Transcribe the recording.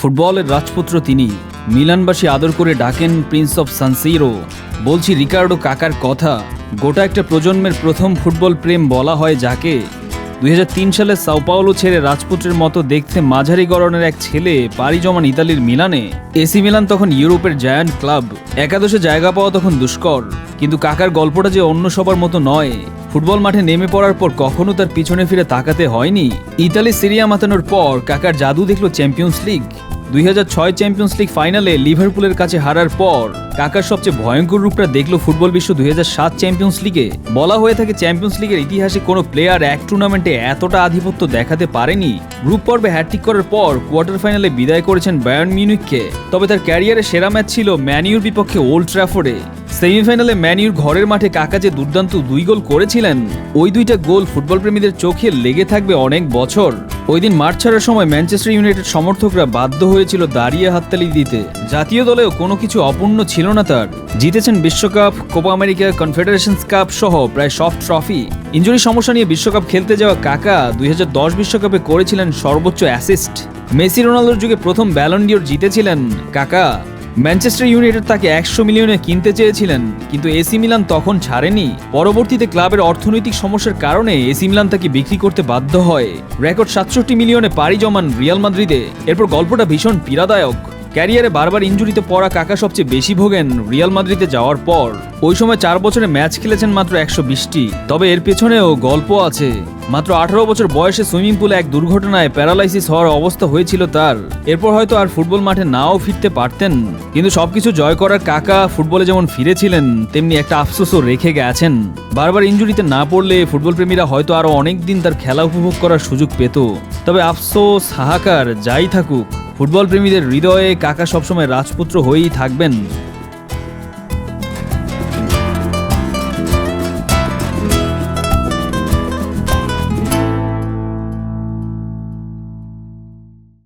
ফুটবলের রাজপুত্র তিনি। মিলানবাসী আদর করে ডাকেন প্রিন্স অফ সানসিরো বলছি, রিকার্ডো কাকার কথা। গোটা একটা প্রজন্মের প্রথম ফুটবল প্রেম বলা হয় যাকে। দুই হাজার তিন সালে সাউপাওলো ছেড়ে রাজপুত্রের মতো দেখতে মাঝারি গড়নের এক ছেলে পাড়ি জমান ইতালির মিলানে। এসি মিলান তখন ইউরোপের জায়ান্ট ক্লাব। একাদশে জায়গা পাওয়া তখন দুষ্কর। কিন্তু কাকার গল্পটা যে অন্য সবার মতো নয়। ফুটবল মাঠে নেমে পড়ার পর কখনো তার পিছনে ফিরে তাকাতে হয়নি। ইতালি সিরিয়া মাতানোর পর কাকার জাদু দেখল চ্যাম্পিয়ন্স লিগ। দুই চ্যাম্পিয়ন্স লিগ ফাইনালে লিভারপুলের কাছে হারার পর, কাকার সবচেয়ে ভয়ঙ্কর রূপটা দেখল ফুটবল বিশ্ব দুই চ্যাম্পিয়ন্স লিগে বলা হয়ে থাকে চ্যাম্পিয়ন্স লিগের ইতিহাসে কোনো প্লেয়ার এক টুর্নামেন্টে এতটা আধিপত্য দেখাতে পারেনি। গ্রুপ পর্বে হ্যাট্রিক করার পর কোয়ার্টার ফাইনালে বিদায় করেছেন বায়ার্ন মিউনিককে তবে তার ক্যারিয়ারে সেরা ম্যাচ ছিল ম্যানিউর বিপক্ষে ওল্ড ট্র্যাফোর্ডে সেমিফাইনালে ম্যানিউর ঘরের মাঠে কাকা যে দুর্দান্ত দুই গোল করেছিলেন, ওই দুইটা গোল ফুটবল প্রেমীদের চোখে লেগে থাকবে অনেক বছর। ওই দিন মাঠ ছাড়ার সময় ম্যানচেস্টার ইউনাইটেড সমর্থকরা বাধ্য হয়েছিল দাঁড়িয়ে হাততালি দিতে। জাতীয় দলেও কোনো কিছু অপূর্ণ ছিল না তার। জিতেছেন বিশ্বকাপ, কোপা আমেরিকা, কনফেডারেশনস কাপ সহ প্রায় সব ট্রফি। ইঞ্জুরি সমস্যা নিয়ে বিশ্বকাপ খেলতে যাওয়া কাকা দুই বিশ্বকাপে করেছিলেন সর্বোচ্চ অ্যাসিস্ট। মেসি রোনালদোর যুগে প্রথম ব্যালন্ডিওর জিতেছিলেন কাকা। ম্যানচেস্টার ইউনাইটেড তাকে একশো মিলিয়নে কিনতে চেয়েছিলেন, কিন্তু এসি মিলান তখন ছাড়েনি। পরবর্তীতে ক্লাবের অর্থনৈতিক সমস্যার কারণে এসি মিলান তাকে বিক্রি করতে বাধ্য হয়। রেকর্ড সাতষট্টি মিলিয়নে পাড়ি জমান রিয়াল মাদ্রিদে। এরপর গল্পটা ভীষণ পীড়াদায়ক। ক্যারিয়ারে বারবার ইঞ্জুরিতে পড়া কাকা সবচেয়ে বেশি ভোগেন রিয়াল মাদ্রিদে যাওয়ার পর। ওই সময় চার বছরে ম্যাচ খেলেছেন মাত্র একশো বিশটি। তবে এর পেছনেও গল্প আছে। মাত্র আঠারো বছর বয়সে সুইমিং পুলে এক দুর্ঘটনায় প্যারালাইসিস হওয়ার অবস্থা হয়েছিল তার। এরপর হয়তো আর ফুটবল মাঠে নাও ফিরতে পারতেন। কিন্তু সবকিছু জয় করার কাকা ফুটবলে যেমন ফিরেছিলেন, তেমনি একটা আফসোসও রেখে গেছেন। বারবার ইঞ্জুরিতে না পড়লে ফুটবল প্রেমীরা হয়তো আরও অনেক দিন তার খেলা উপভোগ করার সুযোগ পেত। তবে আফসোস, হাহাকার, যাই থাকুক ফুটবল প্রেমীদের হৃদয়ে কাকা সবসময় রাজপুত্র হয়েই থাকবেন।